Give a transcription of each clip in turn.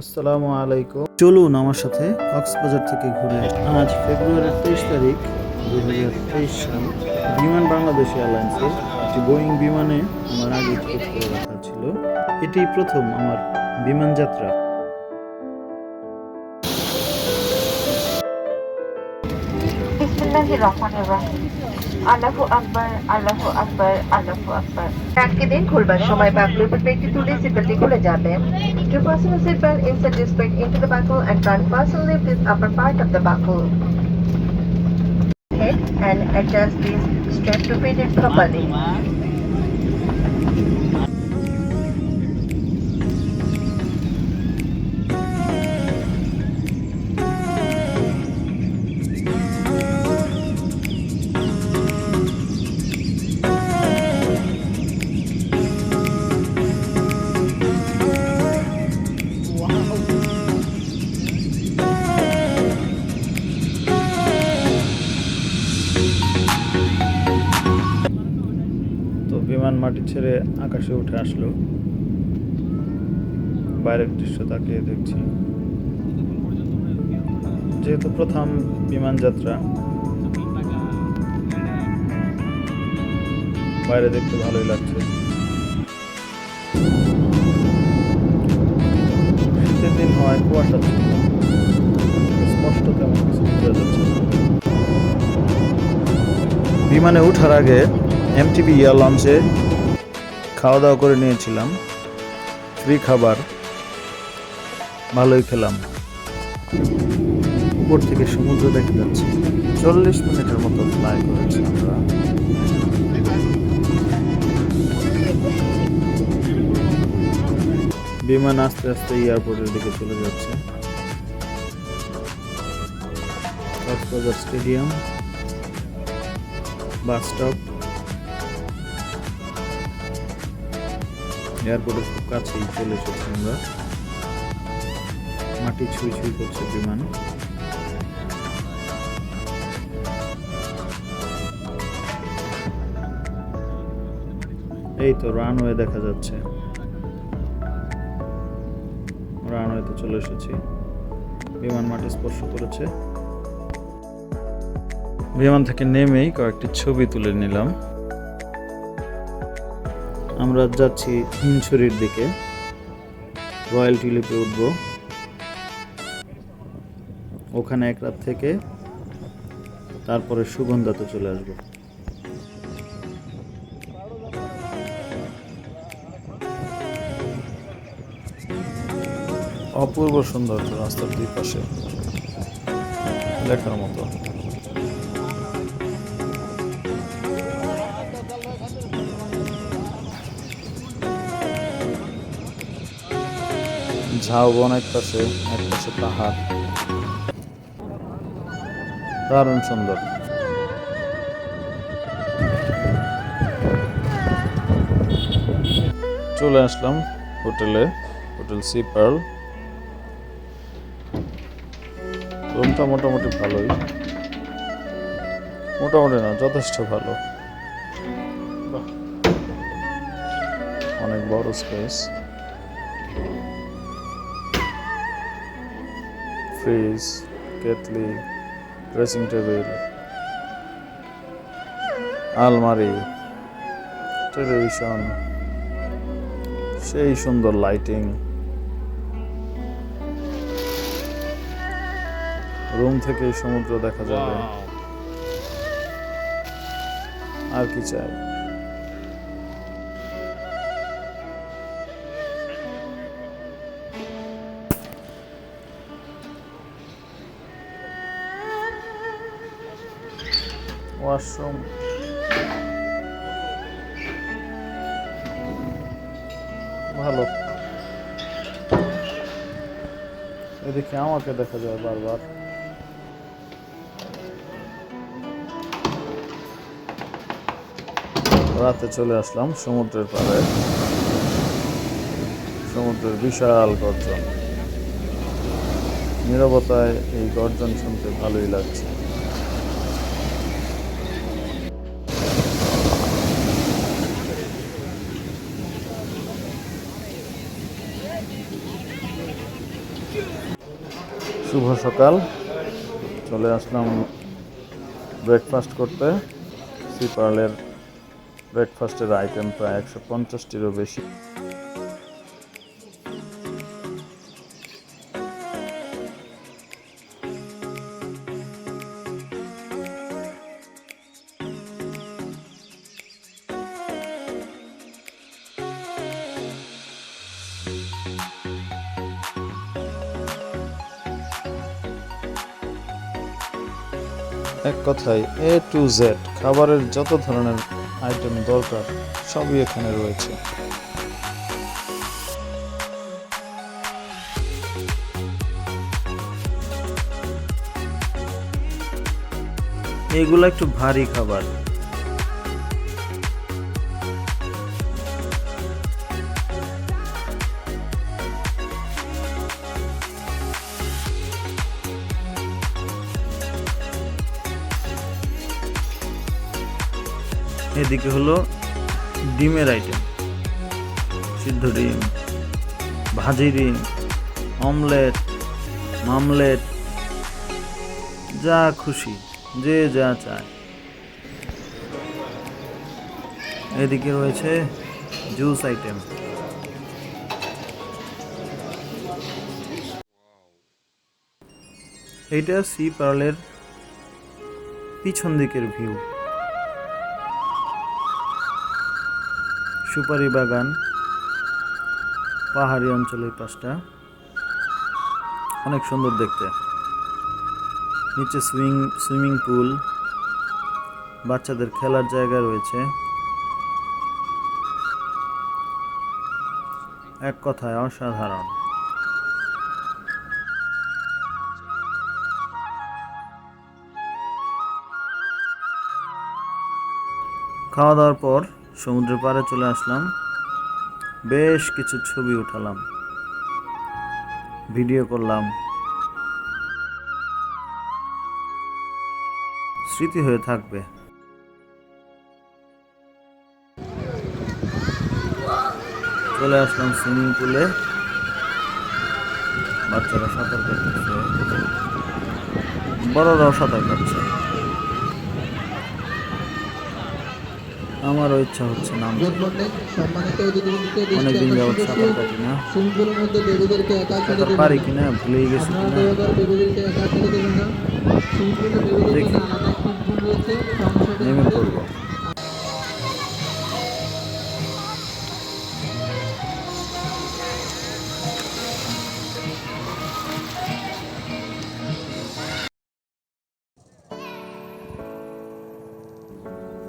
আসসালামু আলাইকুম। চলুন আমার সাথে কক্সবাজার থেকে ঘুরে আজ ফেব্রুয়ারি তেইশ তারিখ দু হাজার তেইশ সাল, বিমান বাংলাদেশ এয়ারলাইন্সের একটি বোয়িং বিমানে আমার আগে টিকিট করে রাখা ছিল। এটি প্রথম আমার বিমান যাত্রা। আল্লাহু আকবার আল্লাহু আকবার আল্লাহু আকবার ট্যাঙ্কি দিন খুলবার সময় বাকলের উপর পেটটি তুলে সিটবেল্টটি খুলে যাবে To fasten the seatbelt, insert this belt into the buckle and try and fasten lift this upper part of the buckle. Head and adjust this strap to fit it properly. ছেড়ে আকাশে উঠে আসলো। বাইরের দৃশ্য তাকিয়ে দেখছি। যেহেতু প্রথম বিমান যাত্রা, বাইরে দেখতে ভালোই লাগছে। শীতের দিন হয়, কুয়াশা স্পষ্ট তেমন বিমানে ওঠার আগে ইয়ার লঞ্চে খাওয়া দাওয়া করে নিয়েছিলাম। ফ্রি খাবার। ভালোই খেলাম। উপর থেকে সমুদ্র দেখা যাচ্ছে। চল্লিশ মিনিটের মতো ফ্লাই করেছি আমরা। বিমান আস্তে আস্তে এয়ারপোর্টের দিকে চলে যাচ্ছে। কক্সবাজার স্টেডিয়াম বাস স্টপ এয়ারপোর্টের খুব কাছেই চলে এসেছি আমরা। মাটি ছুঁই ছুঁই করছে বিমান। এই তো রানওয়ে দেখা যাচ্ছে। রানওয়ে রানওয়েতে চলে এসেছি। বিমান মাটি স্পর্শ করেছে। বিমান থেকে নেমেই কয়েকটি ছবি তুলে নিলাম। আমরা যাচ্ছি হিমছড়ির দিকে। রয়্যাল টিলিপে উঠব। ওখানে এক রাত থেকে তারপরে সুগন্ধাতে চলে আসব। অপূর্ব সুন্দর রাস্তার দুই পাশে। দেখার মতো। ঝাউবন এক পাশে এক পাহাড়। দারুণ সুন্দর। চলে আসলাম হোটেলে, হোটেল সি পার্ল। রুমটা মোটামুটি ভালোই। মোটামুটি না, যথেষ্ট ভালো। অনেক বড় স্পেস ফ্রিজ কেতলি ড্রেসিং টেবিল আলমারি টেলিভিশন সেই সুন্দর লাইটিং রুম থেকে সমুদ্র দেখা যাবে। আর কি চাই? ওয়াশরুম। ভালো। এদিকে আমাকে দেখা যায় বারবার। রাতে চলে আসলাম সমুদ্রের পাড়ে। সমুদ্রের বিশাল গর্জন। নীরবতায় এই গর্জন শুনতে ভালোই লাগছে। শুভ সকাল। চলে আসলাম ব্রেকফাস্ট করতে। সি পার্লের ব্রেকফাস্টের আইটেম প্রায় একশো পঞ্চাশটিরও বেশি। কথায় এ টু জেড খাবারের যত ধরনের আইটেম দরকার, সবই এখানে রয়েছে। এগুলো একটু ভারী খাবার। এদিকে হলো ডিমের আইটেম সিদ্ধ ডিম, ভাজি ডিম অমলেট মামলেট, যা খুশি, যে যা চায়। এদিকে রয়েছে জুস আইটেম এইটা সি পার্লের পিছন দিকের ভিউ সুপারি বাগান পাহাড়ি অঞ্চলের পাশটা। অনেক সুন্দর দেখতে। নিচে সুইং সুইমিং পুল। বাচ্চাদের খেলার জায়গা রয়েছে। এক কথায় অসাধারণ। খাওয়া দাওয়ার পর সমুদ্রের পাড়ে চলে আসলাম। বেশ কিছু ছবি উঠালাম। ভিডিও করলাম। স্মৃতি হয়ে থাকবে। চলে আসলাম সুইমিং পুলে। বাচ্চারা সাঁতার কাটছে। বড়রাও সাঁতার কাটছে। আমারও ইচ্ছা হচ্ছে না সম্মানিত অনেকদিন যাবত সাঁতার কাটি না। সাঁতার পারি কিনা ভুলেই গেছি দেখি। কিনা পড়ব।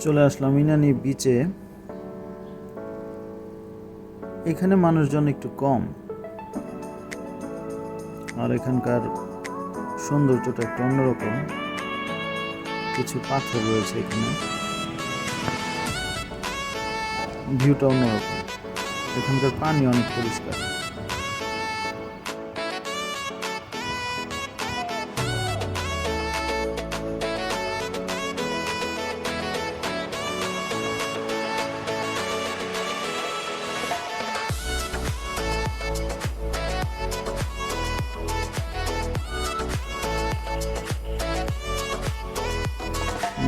চলে আসলাম ইনানি বিচে এখানে মানুষজন একটু কম। আর এখানকার সৌন্দর্যটা একটু অন্যরকম। কিছু পাথর রয়েছে এখানে। ভিউটা অন্যরকম। এখানকার পানি অনেক পরিষ্কার।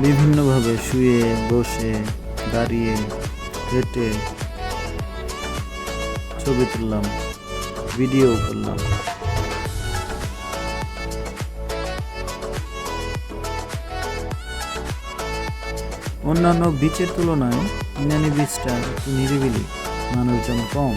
বিভিন্নভাবে শুয়ে, বসে, দাঁড়িয়ে, হেঁটে ছবি তুললাম, ভিডিও করলাম। অন্যান্য বিচের তুলনায় ইনানি বিচটা একটু নিরিবিলি, মানুষজন কম।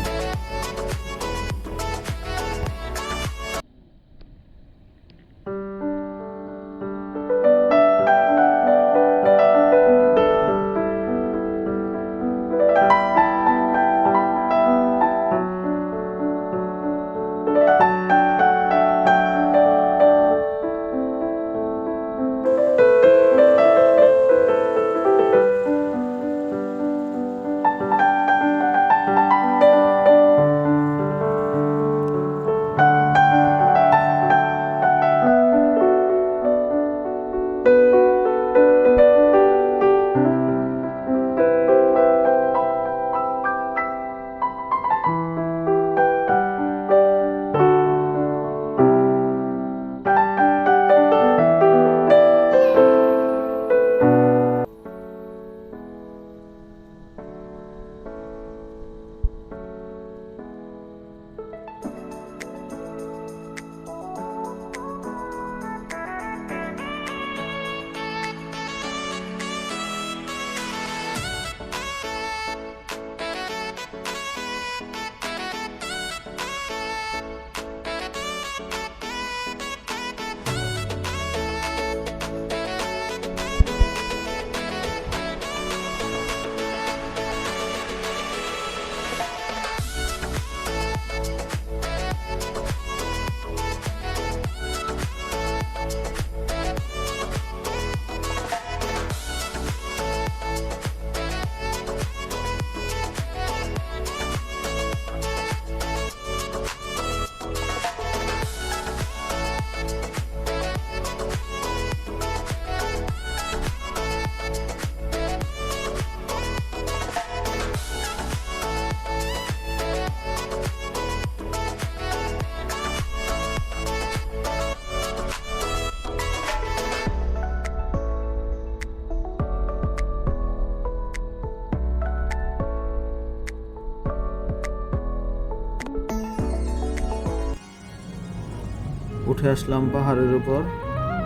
উঠে আসলাম পাহাড়ের উপর,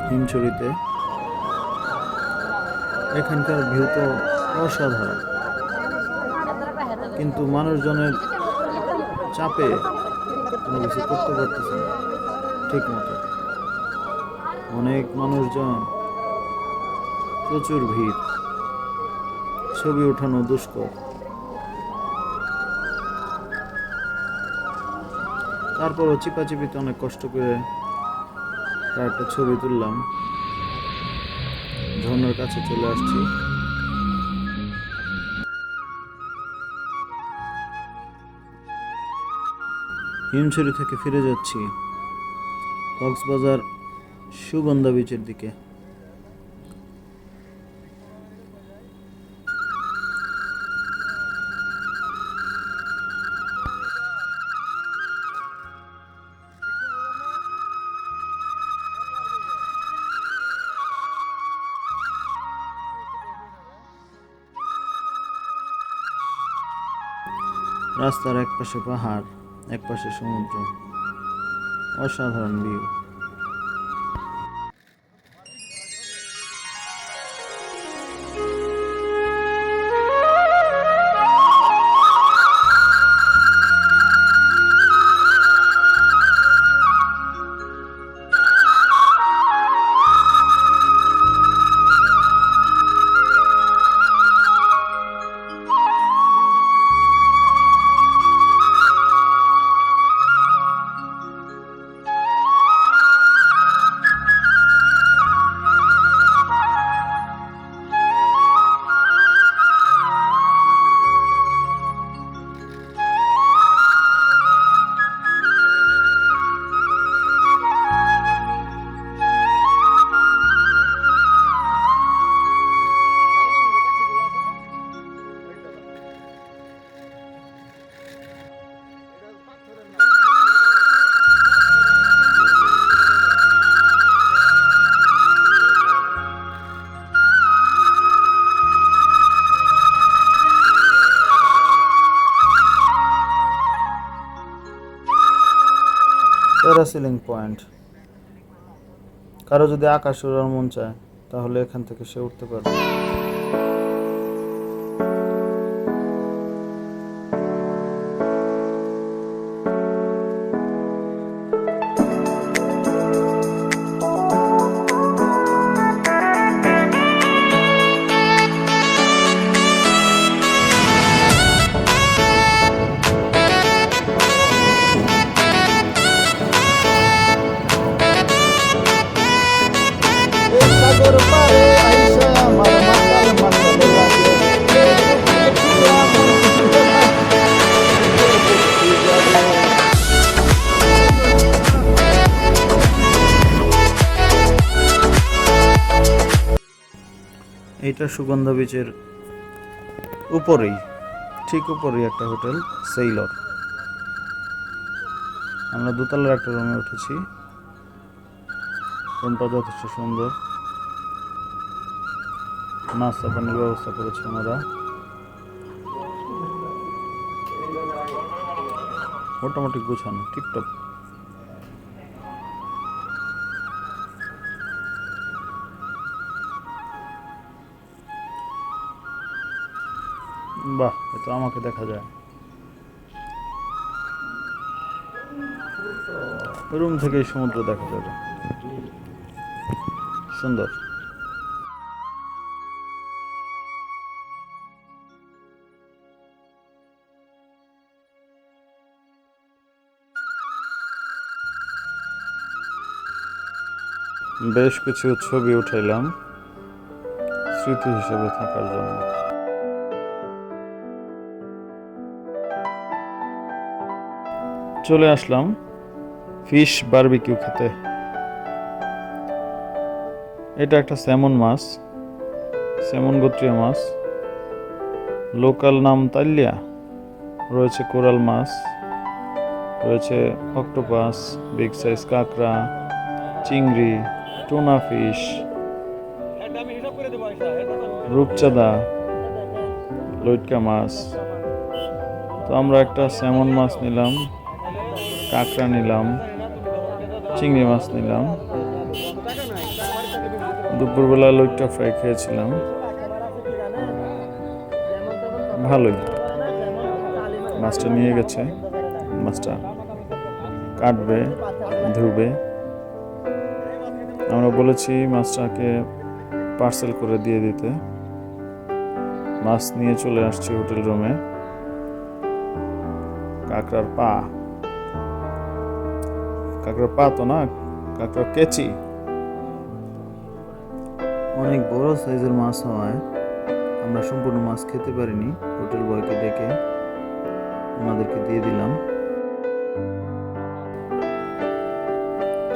হিমছড়িতে। এখানকার ভিউ তো অসাধারণ। কিন্তু মানুষজনের চাপে কোনো কিছু করতে পারতেছে না, ঠিক মতো। অনেক মানুষজন, প্রচুর ভিড়। ছবি ওঠানো দুষ্কর। তারপরও চিপাচিপিতে অনেক কষ্ট করে কয়েকটা ছবি তুললাম। ঝর্ণার কাছে চলে আসছি। হিমছড়ি থেকে ফিরে যাচ্ছি কক্সবাজার সুগন্ধা বিচের দিকে। রাস্তার এক পাশে পাহাড় এক পাশে সমুদ্র। অসাধারণ ভিউ প্যারাসিলিং পয়েন্ট কারও যদি আকাশ উড়ার মন চায় তাহলে এখান থেকে সে উঠতে পারে এইটা সুগন্ধা বিচের উপরেই, ঠিক উপরেই একটা হোটেল সেইলর আমরা দোতলার একটা রুমে উঠেছি। রুমটা যথেষ্ট সুন্দর। নাস্তা পানির ব্যবস্থা করেছে ওনারা। মোটামুটি গোছানো, টিপটপ। বাহ, এ তো আমাকে দেখা যায়। রুম থেকেই সমুদ্র দেখা যাবে। সুন্দর। বেশ কিছু ছবি উঠাইলাম, স্মৃতি হিসেবে থাকার জন্য। চলে আসলাম ফিশ বারবিকিউ খেতে। এটা একটা স্যামন মাছ, স্যামন গোত্রীয় মাছ। লোকাল নাম তাল্লিয়া রয়েছে কোরাল মাছ, রয়েছে অক্টোপাস, বিগ সাইজ কাঁকড়া, চিংড়ি, টুনা ফিশ, রূপচাঁদা, লইটকা মাছ। তো আমরা একটা স্যামন মাছ নিলাম। কাঁকড়া নিলাম, চিংড়ি মাছ নিলাম, দুপুরবেলা লইট্টা ফ্রাই খেয়েছিলাম। ভালোই। মাছটা নিয়ে গেছে, মাছটা কাটবে, ধুবে। আমরা বলেছি মাছটাকে পার্সেল করে দিয়ে দিতে। মাছ নিয়ে চলে আসছি হোটেল রুমে। কাঁকড়ার পা। কাঁকড়ার পা তো না কাঁকড়ার কেচি। অনেক বড় সাইজের মাছ হওয়ায় আমরা সম্পূর্ণ মাছ খেতে পারিনি। হোটেল বয়কে ডেকে ওনাদেরকে দিয়ে দিলাম।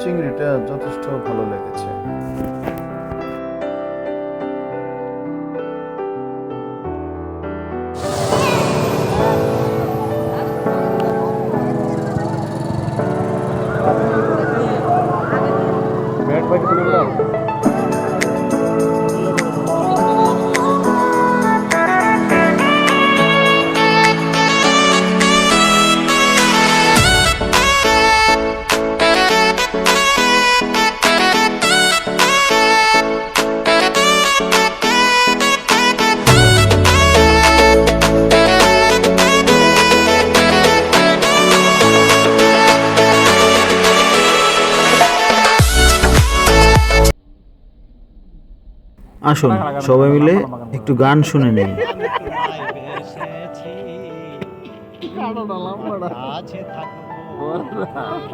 চিংড়িটা যথেষ্ট ভালো লেগেছে। আসুন সবাই মিলে একটু গান শুনে নিন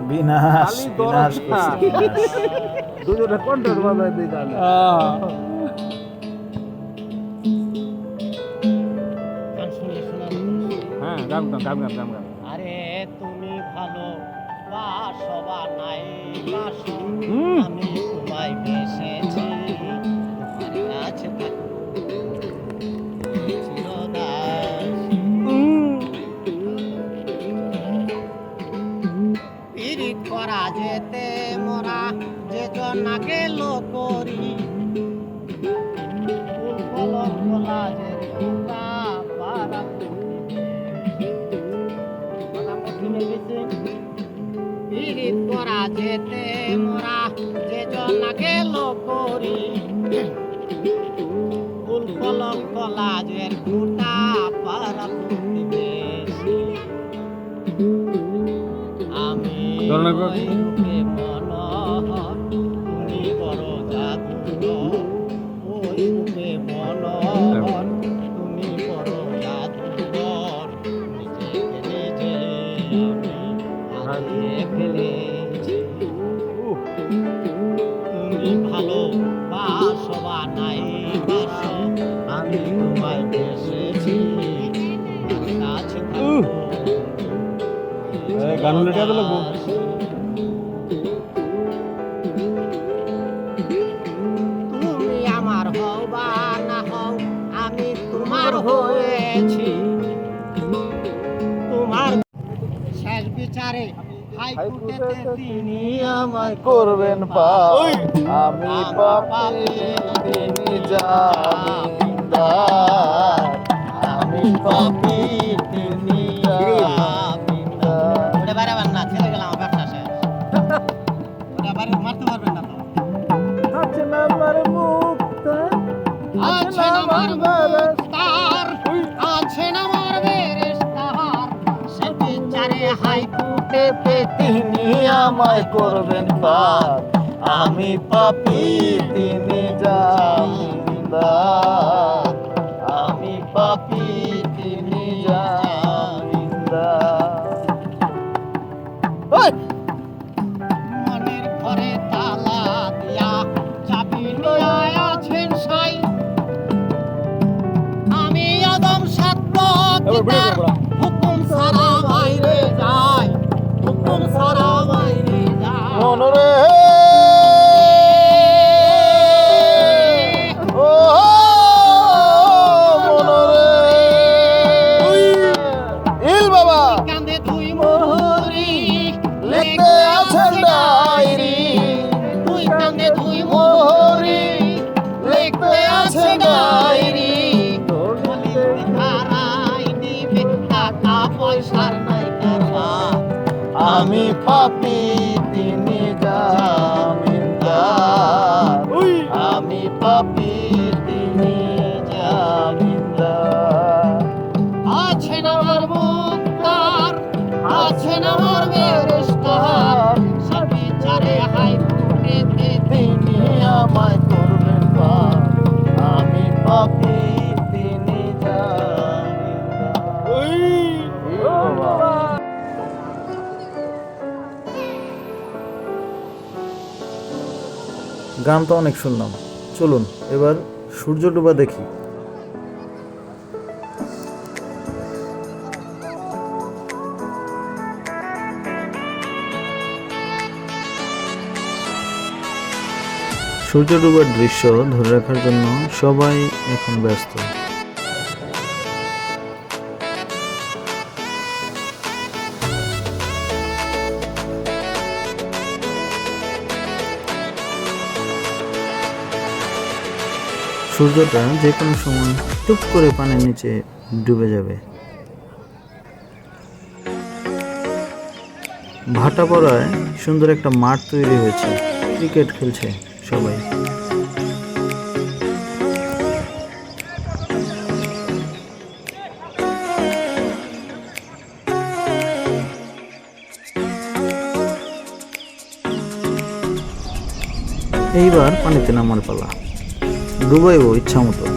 বিনাশ বিনাশ দুজনে কন্ট্রোল বাজায় দিই গান হ্যাঁ গান গান গান গান গান গান আরে তুমি ভালো বাসবা নাই বাসো হুম। আমি 91 টাকা লাগবো তুমি আমার তোমার হয়েছি। তোমার শেষ বিচারে হাইকোর্টেতে তিনি আমার করবেন পাপ আমি পাপে তিনি জামিনদার আমি পাপ আমায় করবেন পাপ। আমি পাপি তিনি জামিনদার। আমি পাপী তিনি জামিনদার। মনের ঘরে তালা দিয়া চাবি নিয়া আছেন সাই। আমি আদম সাত্য হুকুম যাই গান তো অনেক শুনলাম। চলুন, এবার সূর্য ডুবা দেখি। সূর্য ডুবার দৃশ্য ধরে রাখার জন্য সবাই এখন ব্যস্ত। সূর্যটা যে কোনো সময় টুপ করে পানির নিচে ডুবে যাবে। ভাটা পড়ায় সুন্দর একটা মাঠ তৈরি হয়েছে। ক্রিকেট খেলছে সবাই। এইবার পানিতে নামার পালা। ডুবাইব ইচ্ছা মতো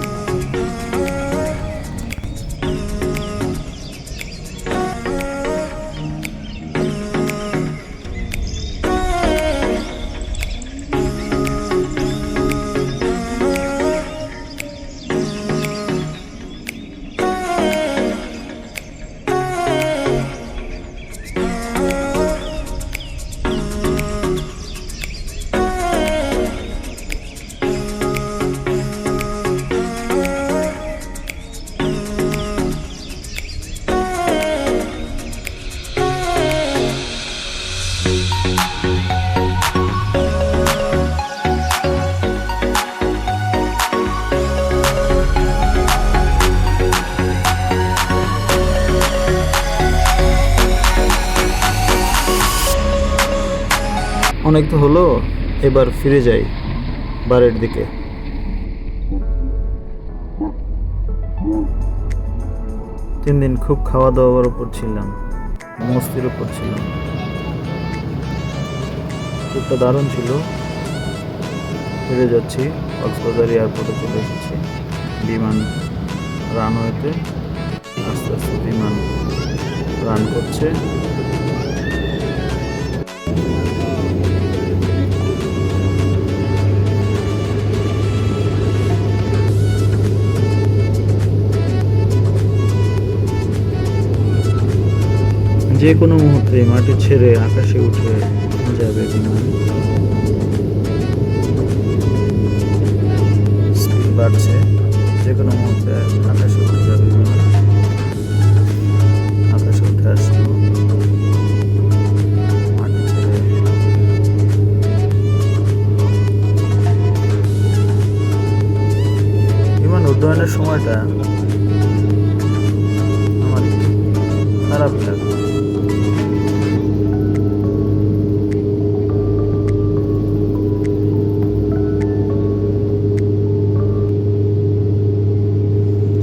অনেক তো হলো, এবার ফিরে যাই বাড়ির দিকে। তিন দিন খুব খাওয়া দাওয়ার উপর ছিলাম, মস্তির উপর ছিলাম। ট্রিপটা দারুণ ছিল। ফিরে যাচ্ছি, কক্সবাজার এয়ারপোর্টে চলে এসেছি। বিমান রানওয়েতে, আস্তে আস্তে বিমান রান করছে। যে কোনো মুহূর্তে মাটি ছেড়ে আকাশে উঠে যাবে বাড়ছে। যে কোনো মুহূর্তে আকাশে উঠে যাবে আকাশে উঠে মাটি বিমান সময়টা আমার খারাপ লাগল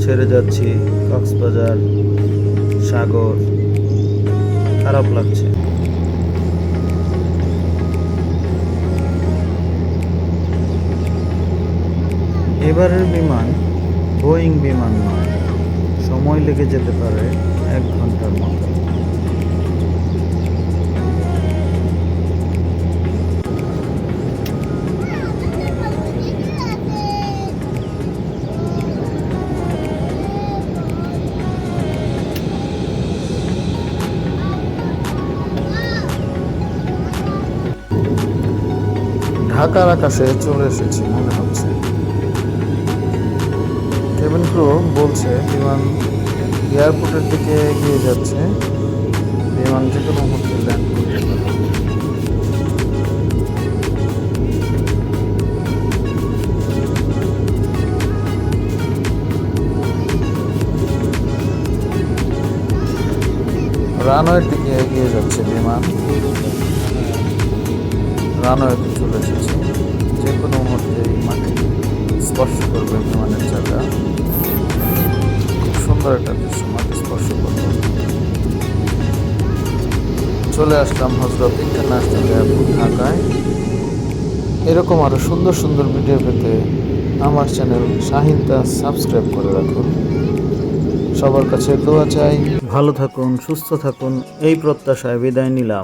ছেড়ে যাচ্ছি, কক্সবাজার, সাগর, খারাপ লাগছে। এবারের বিমান বোয়িং বিমান নয়, সময় লেগে যেতে পারে এক ঘণ্টার মতো। ঢাকার আকাশে চলে এসেছি, মনে হচ্ছে। কেবিন ক্রু বলছে, বিমান এয়ারপোর্টের দিকে এগিয়ে যাচ্ছে। বিমান যে কোনো মুহূর্তে ল্যান্ড করতে রানওয়ের দিকে এগিয়ে যাচ্ছে বিমান। রানওয়েতে চলে এসেছে যে কোনো মুহূর্তে এই মাটি স্পর্শ করবে বিমানের চাকা। খুব সুন্দর একটা দৃশ্য মাটি স্পর্শ করবে। চলে আসলাম হজরত ইন্টারন্যাশনাল এয়ারপোর্ট, ঢাকায়। এরকম আরও সুন্দর সুন্দর ভিডিও পেতে আমার চ্যানেল শাহিনতা সাবস্ক্রাইব করে রাখুন। সবার কাছে দোয়া চাই। ভালো থাকুন, সুস্থ থাকুন, এই প্রত্যাশায় বিদায় নিলাম।